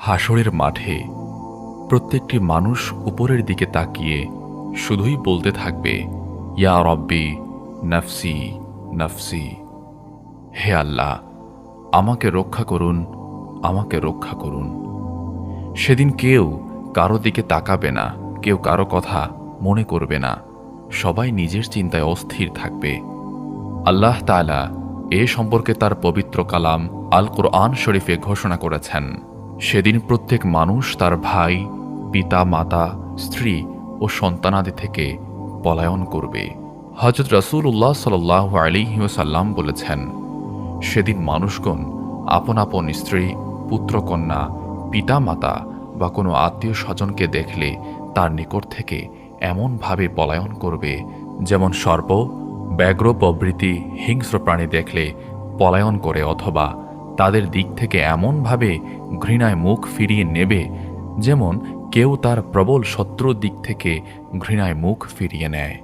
হাসরের মাঠে প্রত্যেকটি মানুষ উপরের দিকে তাকিয়ে শুধুই বলতে থাকবে, ইয়া রব্বি, নফসি নফসি। হে আল্লাহ, আমাকে রক্ষা করুন, আমাকে রক্ষা করুন। সেদিন কেউ কারও দিকে তাকাবে না, কেউ কারও কথা মনে করবে না। সবাই নিজের চিন্তায় অস্থির থাকবে। আল্লাহ তাআলা এ সম্পর্কে তার পবিত্র কালাম আল কোরআন শরীফে ঘোষণা করেছেন। সেদিন প্রত্যেক মানুষ তার ভাই, পিতা, মাতা, স্ত্রী ও সন্তানাদি থেকে পলায়ন করবে। হজরত রসুল্লাহ সাল্লাহ আলিহাসাল্লাম বলেছেন, সেদিন মানুষগণ আপন আপন স্ত্রী পুত্রকন্যা পিতা, মাতা বা কোনো আত্মীয় স্বজনকে দেখলে তার নিকট থেকে এমনভাবে পলায়ন করবে, যেমন সর্প ব্যাঘ্র প্রভৃতি, হিংস্র প্রাণী দেখলে পলায়ন করে অথবা তাদের দিক থেকে এমনভাবে ঘৃণায় মুখ ফিরিয়ে নেবে, যেমন কেউ তার প্রবল শত্রুর দিক থেকে ঘৃণায় মুখ ফিরিয়ে নেয়।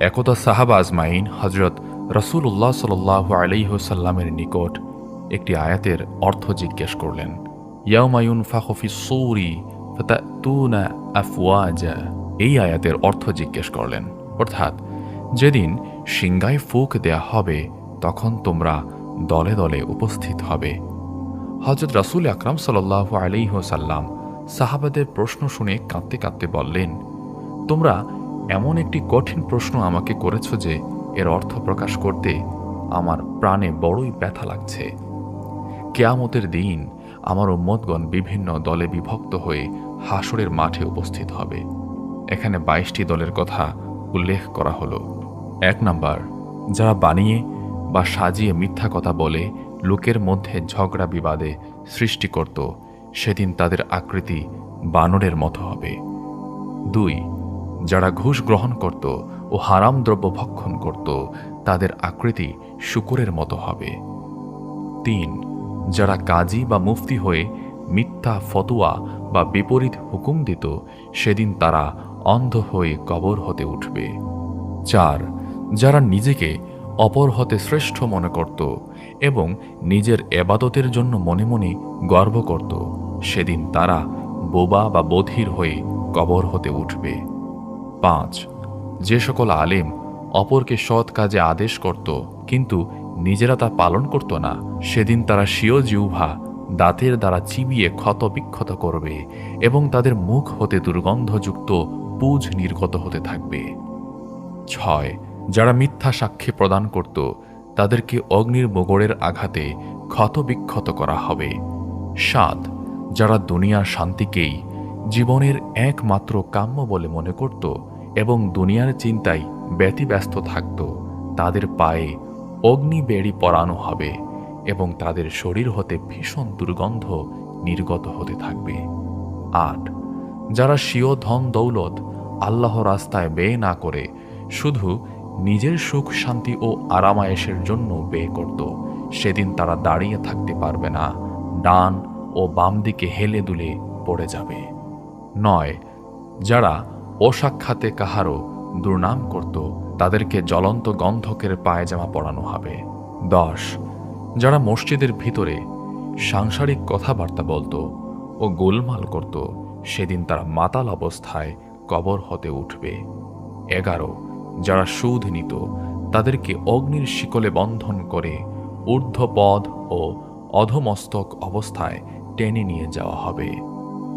একদা সাহাবা আজমাইন হজরত রসুল্লাহ সাল আলিহসাল্লামের নিকট একটি আয়াতের অর্থ জিজ্ঞেস করলেন ইয়াউমায়ুন ফাহফি সৌরি এই আয়াতের অর্থ জিজ্ঞেস করলেন, অর্থাৎ যেদিন সিংগায় ফুক দেয়া হবে, তখন তোমরা দলে দলে উপস্থিত হবে। হজরত রাসুল আকরাম সাল্লাহ আলিহসাল্লাম সাহাবাদের প্রশ্ন শুনে কাঁদতে কাঁদতে বললেন, তোমরা এমন একটি কঠিন প্রশ্ন আমাকে করেছ যে এর অর্থ প্রকাশ করতে আমার প্রাণে বড়ই ব্যথা লাগছে। কেয়ামতের দিন আমার উম্মতগণ বিভিন্ন দলে বিভক্ত হয়ে হাসরের মাঠে উপস্থিত হবে। এখানে বাইশটি দলের কথা উল্লেখ করা হলো। এক নাম্বার, যারা বানিয়ে বা সাজিয়ে মিথ্যা কথা বলে লোকের মধ্যে ঝগড়া বিবাদে সৃষ্টি করত, সেদিন তাদের আকৃতি বানরের মতো হবে। দুই, যারা ঘুষ গ্রহণ করত ও হারাম দ্রব্য ভক্ষণ করত, তাদের আকৃতি শুকুরের মতো হবে। তিন, যারা কাজী বা মুফতি হয়ে মিথ্যা ফতুয়া বা বিপরীত হুকুম দিত, সেদিন তারা অন্ধ হয়ে কবর হতে উঠবে। চার, যারা নিজেকে অপর হতে শ্রেষ্ঠ মনে করত এবং নিজের এবাদতের জন্য মনে মনে গর্ব করত। সেদিন তারা বোবা বা বধির হয়ে কবর হতে উঠবে। পাঁচ, যে সকল আলেম অপরকে সৎ কাজে আদেশ করত, কিন্তু নিজেরা তা পালন করত না, সেদিন তারা স্বীয় জিউভা দাঁতের দ্বারা চিবিয়ে ক্ষত বিক্ষত করবে এবং তাদের মুখ হতে দুর্গন্ধযুক্ত পুজ নির্গত হতে থাকবে। ছয়, যারা মিথ্যা সাক্ষী প্রদান করত তাদেরকে অগ্নির মোগড়ের আঘাতে ক্ষত বিক্ষত করা হবে। সাত, যারা দুনিয়ার শান্তিকেই জীবনের একমাত্র কাম্য বলে মনে করত এবং দুনিয়ার চিন্তায় ব্যতিব্যস্ত থাকত, তাদের পায়ে অগ্নি বেড়ি পরানো হবে এবং তাদের শরীর হতে ভীষণ দুর্গন্ধ নির্গত হতে থাকবে। আট, যারা স্বীয় ধন দৌলত আল্লাহ রাস্তায় ব্যয় না করে শুধু নিজের সুখ, শান্তি ও আরামায়েশের জন্য ব্যয় করত। সেদিন তারা দাঁড়িয়ে থাকতে পারবে না। ডান ও বাম দিকে হেলে দুলে পড়ে যাবে। নয়, যারা অসাক্ষাতে কাহারও দুর্নাম করত, তাদেরকে জ্বলন্ত গন্ধকের পায়জামা পরানো হবে। দশ, যারা মসজিদের ভিতরে সাংসারিক কথাবার্তা বলতো ও গোলমাল করত, সেদিন তারা মাতাল অবস্থায় কবর হতে উঠবে। এগারো যারা সুদ নিত তাদেরকে অগ্নির শিকলে বন্ধন করে ঊর্ধ্বপদ ও অধমস্তক অবস্থায় টেনে নিয়ে যাওয়া হবে।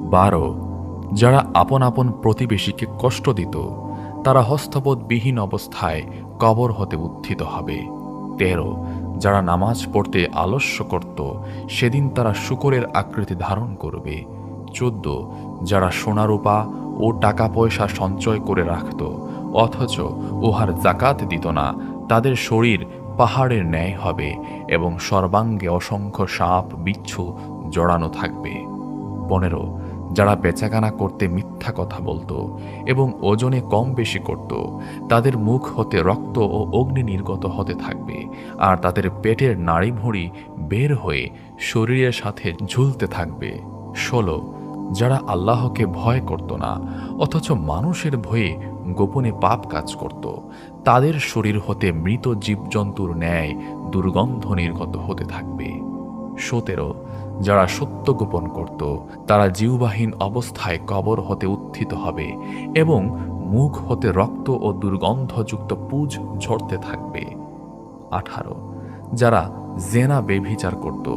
বারো, যারা আপন আপন প্রতিবেশীকে কষ্ট দিত, তারা হস্তপদবিহীন অবস্থায় কবর হতে উত্থিত হবে। তেরো, যারা নামাজ পড়তে আলস্য করত, সেদিন তারা শুকরের আকৃতি ধারণ করবে। চোদ্দ, যারা সোনারূপা ও টাকা পয়সা সঞ্চয় করে রাখত অথচ উহার জাকাত দিত না, তাদের শরীর পাহাড়ের ন্যায় হবে এবং সর্বাঙ্গে অসংখ্য সাপ, বিচ্ছু জড়ানো থাকবে। পনেরো, যারা বেচাকেনা করতে মিথ্যা কথা বলতো এবং ওজনে কম বেশি করত, তাদের মুখ হতে রক্ত ও অগ্নি নির্গত হতে থাকবে আর তাদের পেটের নাড়ি ভুঁড়ি বের হয়ে শরীরের সাথে ঝুলতে থাকবে। ষোলো, যারা আল্লাহকে ভয় করত না, অথচ মানুষের ভয়ে গোপনে পাপ কাজ করত। তাদের শরীর হতে মৃত জীবজন্তুর ন্যায় দুর্গন্ধ নির্গত হতে থাকবে। সতেরো, যারা সত্য গোপন করত, তারা জীববাহীন অবস্থায় কবর হতে উত্থিত হবে এবং মুখ হতে রক্ত ও দুর্গন্ধযুক্ত পুজ ঝরতে থাকবে। আঠারো, যারা জেনা বেভিচার করত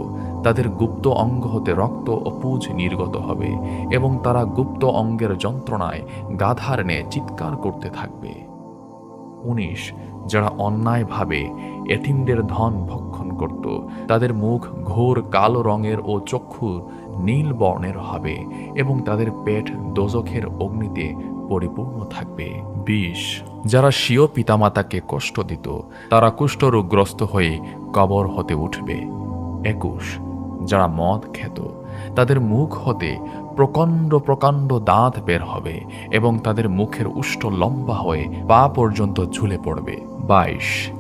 তাদের গুপ্ত অঙ্গ হতে রক্ত ও পুজ নির্গত হবে এবং তারা গুপ্ত অঙ্গের যন্ত্রণায় গাধার নে চিৎকার করতে থাকবে। উনিশ, যারা অন্যায়ভাবে এতিমদের ধন ভক্ষণ করত। তাদের মুখ ঘোর কালো রঙের ও চক্ষু নীল বর্ণের হবে এবং তাদের পেট দোজখের অগ্নিতে পরিপূর্ণ থাকবে। বিশ, যারা স্বীয় পিতামাতাকে কষ্ট দিত, তারা কুষ্ঠরোগগ্রস্ত হয়ে কবর হতে উঠবে। একুশ যারা মদ খেত, তাদের মুখ হতে প্রকাণ্ড প্রকাণ্ড দাঁত বের হবে এবং তাদের মুখের উষ্ট লম্বা হয়ে পা পর্যন্ত ঝুলে পড়বে। বাইশ।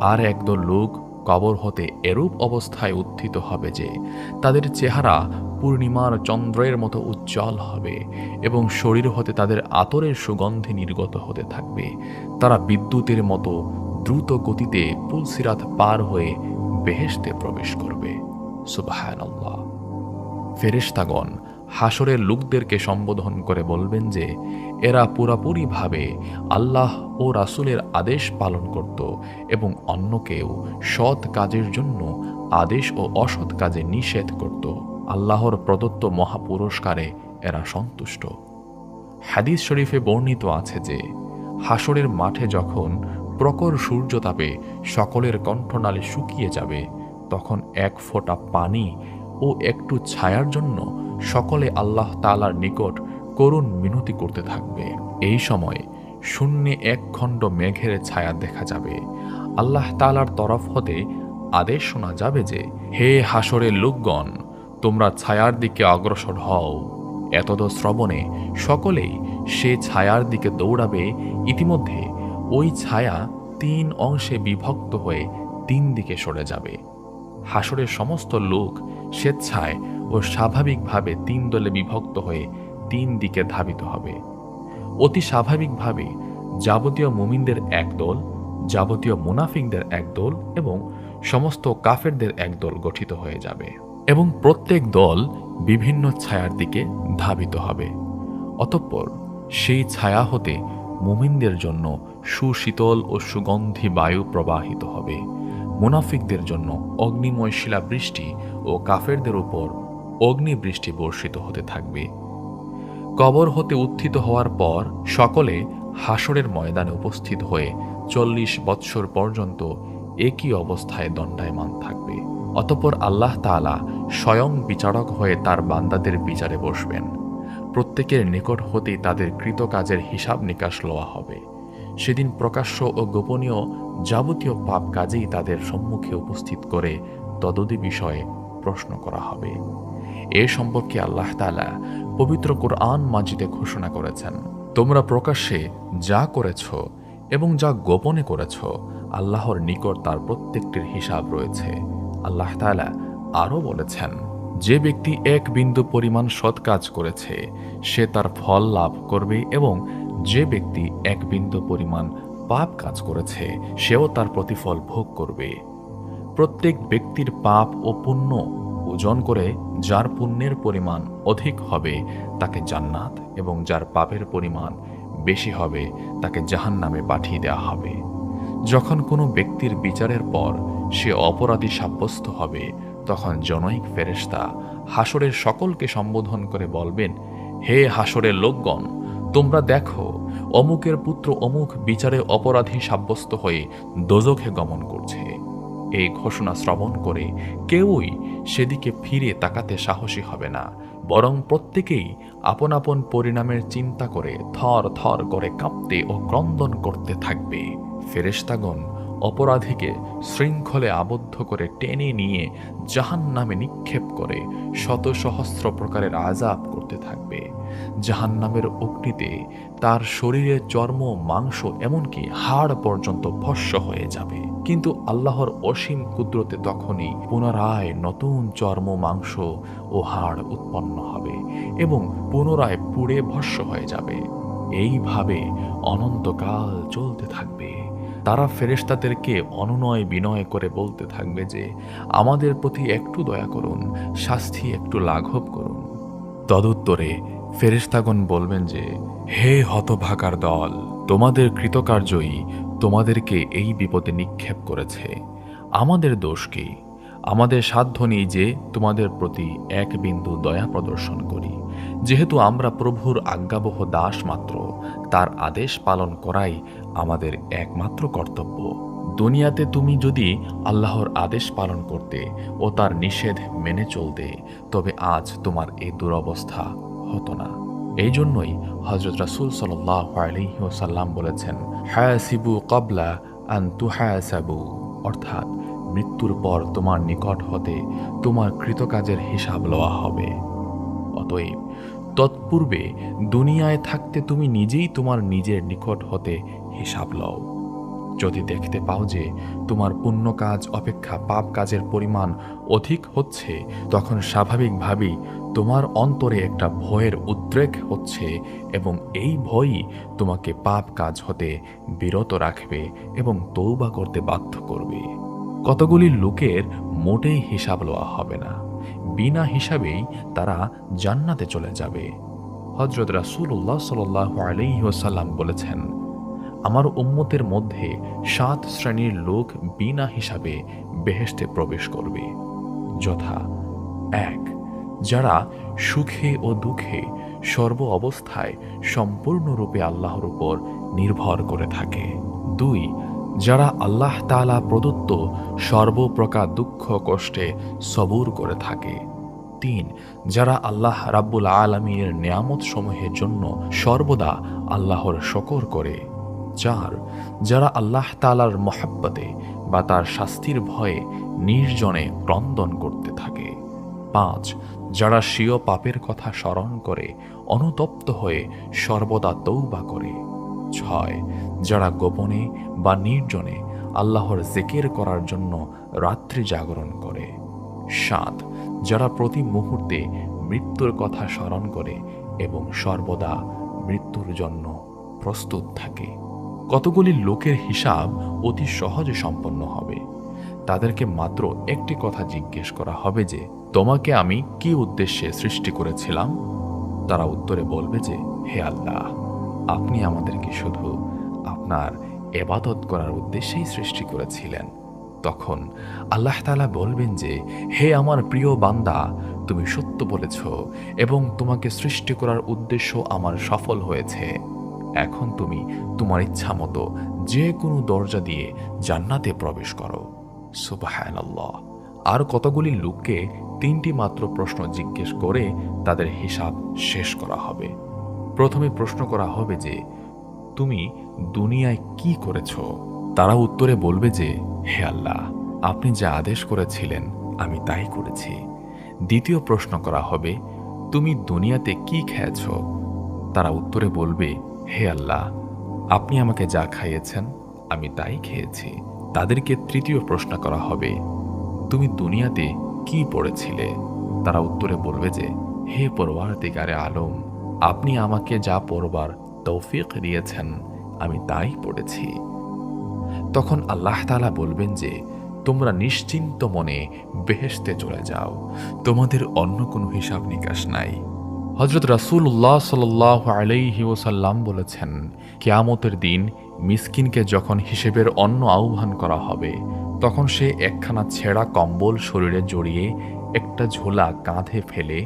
আর একদল লোক কবর হতে এরূপ অবস্থায় উত্থিত হবে যে, তাদের চেহারা পূর্ণিমার চন্দ্রের মতো উজ্জ্বল হবে এবং শরীর হতে তাদের আতরের সুগন্ধি নির্গত হতে থাকবে। তারা বিদ্যুতের মতো দ্রুত গতিতে পুলসিরাত পার হয়ে বেহেশতে প্রবেশ করবে। সুবাহানাল্লাহ। ফেরেশতাগণ হাসরের লোকদেরকে সম্বোধন করে বলবেন যে, এরা পুরাপুরিভাবে আল্লাহ ও রাসূলের আদেশ পালন করত এবং অন্যকেও সৎ কাজের জন্য আদেশ ও অসৎ কাজে নিষেধ করত। আল্লাহর প্রদত্ত মহাপুরস্কারে এরা সন্তুষ্ট। হাদিস শরীফে বর্ণিত আছে যে হাসরের মাঠে যখন প্রখর সূর্যতাপে সকলের কণ্ঠনালী শুকিয়ে যাবে তখন এক ফোঁটা পানি ও একটু ছায়ার জন্য সকলে আল্লাহ তালার নিকট করুণ মিনতি করতে থাকবে। এই সময় শূন্যে এক খণ্ড মেঘের ছায়া দেখা যাবে। আল্লাহ তালার তরফ হতে আদেশ শোনা যাবে যে, হে হাসরের লোকগণ, তোমরা ছায়ার দিকে অগ্রসর হও। এতদ শ্রবণে সকলেই সে ছায়ার দিকে দৌড়াবে। ইতিমধ্যে ওই ছায়া তিন অংশে বিভক্ত হয়ে তিন দিকে সরে যাবে। হাসরের সমস্ত লোক স্বেচ্ছায় ও স্বাভাবিকভাবে তিন দলে বিভক্ত হয়ে তিন দিকে ধাবিত হবে। অতি স্বাভাবিকভাবে যাবতীয় মুমিনদের এক দল, যাবতীয় মুনাফিকদের এক দল এবং সমস্ত কাফেরদের এক দল গঠিত হয়ে যাবে এবং প্রত্যেক দল বিভিন্ন ছায়ার দিকে ধাবিত হবে। অতঃপর সেই ছায়া হতে মুমিনদের জন্য সুশীতল ও সুগন্ধি বায়ু প্রবাহিত হবে। মুনাফিকদের জন্য অগ্নিময় শিলাবৃষ্টি ও কাফেরদের উপর অগ্নিবৃষ্টি বর্ষিত হতে থাকবে। কবর হতে উত্থিত হওয়ার পর সকলে হাসরের ময়দানে উপস্থিত হয়ে চল্লিশ বৎসর পর্যন্ত একই অবস্থায় দণ্ডায়মান থাকবে। অতপর আল্লাহ তাআলা স্বয়ং বিচারক হয়ে তার বান্দাদের বিচারে বসবেন। প্রত্যেকের নিকট হতেই তাদের কৃতকাজের হিসাব নিকাশ লওয়া হবে। সেদিন প্রকাশ্য ও গোপনীয় যাবতীয় পাপ কাজেই তাদের সম্মুখে উপস্থিত করে তদদি বিষয়ে প্রশ্ন করা হবে। এ সম্পর্কে আল্লাহ তালা পবিত্র কোরআন মাজিদে ঘোষণা করেছেন। তোমরা প্রকাশ্যে যা করেছ এবং যা গোপনে করেছ, আল্লাহর নিকট তার প্রত্যেকটির হিসাব রয়েছে। আল্লাহ তালা আরও বলেছেন, যে ব্যক্তি এক বিন্দু পরিমাণ সৎ কাজ করেছে, সে তার ফল লাভ করবে এবং যে ব্যক্তি এক বিন্দু পরিমাণ পাপ কাজ করেছে, সেও তার প্রতিফল ভোগ করবে। প্রত্যেক ব্যক্তির পাপ ও পুণ্য ওজন করে যার পুণ্যের পরিমাণ অধিক হবে, তাকে জান্নাত এবং যার পাপের পরিমাণ বেশি হবে, তাকে জাহান নামে পাঠিয়ে দেওয়া হবে। যখন কোনো ব্যক্তির বিচারের পর সে অপরাধী সাব্যস্ত হবে, তখন জনৈক ফেরেশতা হাসরের সকলকে সম্বোধন করে বলবেন, হে হাসরের লোকগণ তোমরা দেখো, অমুকের পুত্র অমুক বিচারে অপরাধী সাব্যস্ত হয়ে দোজখে গমন করছে। এই ঘোষণা শ্রবণ করে কেউই সেদিকে ফিরে তাকাতে সাহসী হবে না, বরং প্রত্যেকেই আপন আপন পরিণামের চিন্তা করে থর থর করে কাঁপতে ও ক্রন্দন করতে থাকবে। ফেরেশতাগণ অপরাধীকে শৃঙ্খলে আবদ্ধ করে টেনে নিয়ে জাহান নামে নিক্ষেপ করে শত সহস্র প্রকারের আজাব করতে থাকবে। জাহান নামের অগ্নিতে তার শরীরের চর্ম, মাংস, এমনকি হাড় পর্যন্ত ভস্য হয়ে যাবে। কিন্তু আল্লাহর অসীম কুদরতে তখনই পুনরায় নতুন চর্ম, মাংস ও হাড় উৎপন্ন হবে এবং পুনরায় পুড়ে ভস্য হয়ে যাবে। এইভাবে অনন্তকাল চলতে থাকবে। তারা ফেরেশতাদেরকে অনুনয় বিনয় করে বলতে থাকবে যে, আমাদের প্রতি একটু দয়া করুন, শাস্তি একটু লাঘব করুন। তদুত্তরে ফেরেশতাগণ বলবেন যে, হে হতভাকার দল, তোমাদের কৃতকার্যই তোমাদেরকে এই বিপদে নিক্ষেপ করেছে। আমাদের দোষ কি? আমাদের সাধ্য নেই যে তোমাদের প্রতি এক বিন্দু দয়া প্রদর্শন করি। যেহেতু আমরা প্রভুর আজ্ঞাবহ দাস মাত্র, তার আদেশ পালন করাই আমাদের একমাত্র কর্তব্য। দুনিয়াতে তুমি যদি আল্লাহর আদেশ পালন করতে ও তার নিষেধ মেনে চলতে, তবে আজ তোমার এই দুরবস্থা হতো না। এই জন্যই হজরত রাসুল আলহিহসাল্লাম বলেছেন হায়াসিবু কবলা আন্তু হায়াসাবু অর্থাৎ, মৃত্যুর পর তোমার নিকট হতে তোমার কৃতকাজের হিসাব লওয়া হবে। অতএব, তৎপূর্বে দুনিয়ায় থাকতে তুমি নিজেই তোমার নিজের নিকট হতে হিসাব লও। যদি দেখতে পাও যে তোমার পুণ্য কাজ অপেক্ষা পাপ কাজের পরিমাণ অধিক হচ্ছে, তখন স্বাভাবিকভাবেই তোমার অন্তরে একটা ভয়ের উদ্রেক হচ্ছে এবং এই ভয়ই তোমাকে পাপ কাজ হতে বিরত রাখবে এবং তৌবা করতে বাধ্য করবে। কতগুলি লোকের মোটেই হিসাব লওয়া হবে না। বিনা হিসাবেই তারা জান্নাতে চলে যাবে। হজরত রাসুল্লাহ সাল আলহিহসাল্লাম বলেছেন আমার উম্মতের মধ্যে সাত শ্রেণির লোক বিনা হিসাবে বেহেশতে প্রবেশ করবে। যথা এক, যারা সুখে ও দুঃখে সর্ব অবস্থায় সম্পূর্ণরূপে আল্লাহর উপর নির্ভর করে থাকে। দুই, যারা আল্লাহ তালা প্রদত্ত সর্বপ্রকার দুঃখ কষ্টে সবুর করে থাকে। তিন, যারা আল্লাহ রাব্বুল আলমীর নিয়ামত সমূহের জন্য সর্বদা আল্লাহর শকর করে। চার যারা আল্লাহ তালার মহাব্বতে বা তার শাস্তির ভয়ে নির্জনে ক্রন্দন করতে থাকে। পাঁচ, যারা স্বীয় পাপের কথা স্মরণ করে, অনুতপ্ত হয়ে সর্বদা তৌবা করে। ছয়, যারা গোপনে বা নির্জনে আল্লাহর জেকের করার জন্য রাত্রি জাগরণ করে। সাত, যারা প্রতি মুহূর্তে মৃত্যুর কথা স্মরণ করে এবং সর্বদা মৃত্যুর জন্য প্রস্তুত থাকে। কতগুলি লোকের হিসাব অতি সহজে সম্পন্ন হবে। তাদেরকে মাত্র একটি কথা জিজ্ঞেস করা হবে যে, তোমাকে আমি কি উদ্দেশ্যে সৃষ্টি করেছিলাম? তারা উত্তরে বলবে যে, হে আল্লাহ, আপনি আমাদেরকে শুধু আপনার এবাদত করার উদ্দেশ্যেই সৃষ্টি করেছিলেন। তখন আল্লাহ তালা বলবেন যে, হে আমার প্রিয় বান্দা, তুমি সত্য বলেছ এবং তোমাকে সৃষ্টি করার উদ্দেশ্য আমার সফল হয়েছে। এখন তুমি তোমার ইচ্ছা মতো যে কোনো দরজা দিয়ে জান্নাতে প্রবেশ করো। সুবাহানাল্লাহ। আর কতগুলি লোককে তিনটি মাত্র প্রশ্ন জিজ্ঞেস করে তাদের হিসাব শেষ করা হবে। প্রথমে প্রশ্ন করা হবে যে, তুমি দুনিয়ায় কি করেছ? তারা উত্তরে বলবে যে, হে আল্লাহ, আপনি যা আদেশ করেছিলেন, আমি তাই করেছি। দ্বিতীয় প্রশ্ন করা হবে, তুমি দুনিয়াতে কি খেয়েছ? তারা উত্তরে বলবে হে আল্লাহ, আপনি আমাকে যা খাইয়েছেন, আমি তাই খেয়েছি। তাদেরকে তৃতীয় প্রশ্ন করা হবে, তুমি দুনিয়াতে কি পড়েছিলে? তারা উত্তরে বলবে যে, হে পরবার দিগারে আলম, আপনি আমাকে যা পড়বার তৌফিক দিয়েছেন, আমি তাই পড়েছি। তখন আল্লাহ তালা বলবেন যে, তোমরা নিশ্চিন্ত মনে বেহেশতে চলে যাও, তোমাদের অন্য কোনো হিসাব নিকাশ নাই। হজরত রাসুল্লাহ সাল আলাইহি ওসাল্লাম বলেছেন, কেয়ামতের দিন মিসকিনকে যখন হিসেবের অন্ন আহ্বান করা হবে, তখন সে একখানা ছেঁড়া কম্বল শরীরে জড়িয়ে একটা ঝোলা কাঁধে ফেলে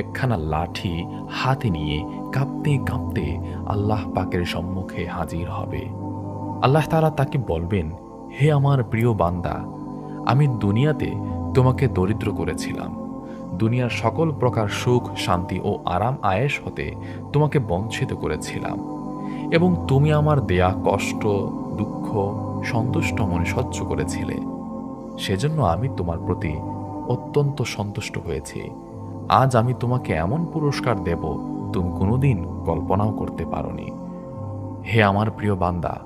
একখানা লাঠি হাতে নিয়ে কাঁপতে কাঁপতে আল্লাহ পাকের সম্মুখে হাজির হবে। আল্লাহ তারা তাকে বলবেন, হে আমার প্রিয় বান্দা, আমি দুনিয়াতে তোমাকে দরিদ্র করেছিলাম। দুনিয়ার সকল প্রকার সুখ, শান্তি ও আরাম আয়েস হতে তোমাকে বঞ্চিত করেছিলাম। এবং তুমি আমার দেয়া কষ্ট, দুঃখ, সন্তুষ্ট মনে সহ্য করেছিলে। সেজন্য আমি তোমার প্রতি অত্যন্ত সন্তুষ্ট হয়েছি। আজ আমি তোমাকে এমন পুরস্কার দেব তুমি কোনোদিন কল্পনাও করতে পারোনি। হে আমার প্রিয় বান্দা,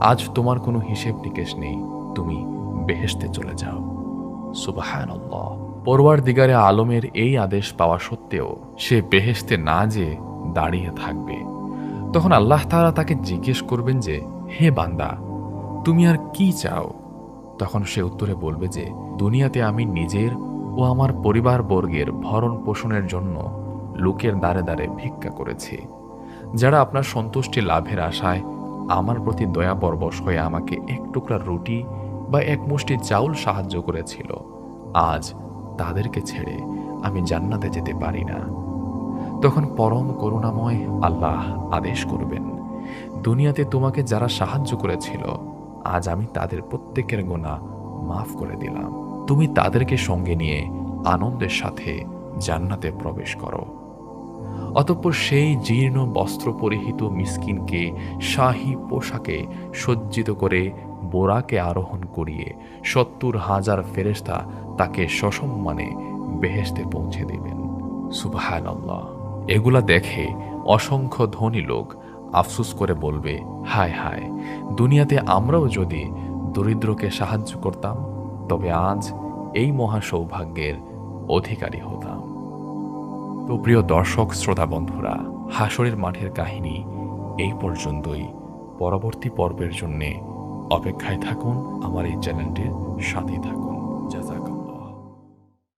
আজ তোমার কোনো হিসেব নিকেশ নেই। তুমি বেহেশতে চলে যাও। সুবাহান দিগারে আলমের এই আদেশ পাওয়া সত্ত্বেও সে বেহেশতে না যে দাঁড়িয়ে থাকবে। তখন আল্লাহ তাআলা তাকে জিজ্ঞেস করবেন যে, হে বান্দা, তুমি আর কি চাও? তখন সে উত্তরে বলবে যে, দুনিয়াতে আমি নিজের ও আমার পরিবার বর্গের ভরণ পোষণের জন্য লোকের দ্বারে দ্বারে ভিক্ষা করেছি। যারা আপনার সন্তুষ্টি লাভের আশায় আমার প্রতি দয়া পরবশ হয়ে আমাকে এক টুকরা রুটি বা এক মুষ্টি চাউল সাহায্য করেছিল। আজ তাদেরকে ছেড়ে আমি জান্নাতে যেতে পারি না। তখন পরম করুণাময় আল্লাহ আদেশ করবেন, দুনিয়াতে তোমাকে যারা সাহায্য করেছিল, আজ আমি তাদের প্রত্যেকের গোনা মাফ করে দিলাম। তুমি তাদেরকে সঙ্গে নিয়ে আনন্দের সাথে জান্নাতে প্রবেশ করো। অতঃপর সেই জীর্ণ বস্ত্র পরিহিত মিসকিনকে শাহী পোশাকে সজ্জিত করে বোরাকে আরোহণ করিয়ে সত্তর হাজার ফেরেস্তা তাকে সসম্মানে বেহেশতে পৌঁছে দেবেন। আল্লাহ এগুলা দেখে অসংখ্য ধনী লোক আফসুস করে বলবে, হায় হায়, দুনিয়াতে আমরাও যদি দরিদ্রকে সাহায্য করতাম, তবে আজ এই মহা সৌভাগ্যের অধিকারী হতাম। তো প্রিয় দর্শক, শ্রোতা বন্ধুরা হাসরের মাঠের কাহিনী এই পর্যন্তই। পরবর্তী পর্বের জন্যে অপেক্ষায় থাকুন আমার এই চ্যানেলটির সাথে থাকুন।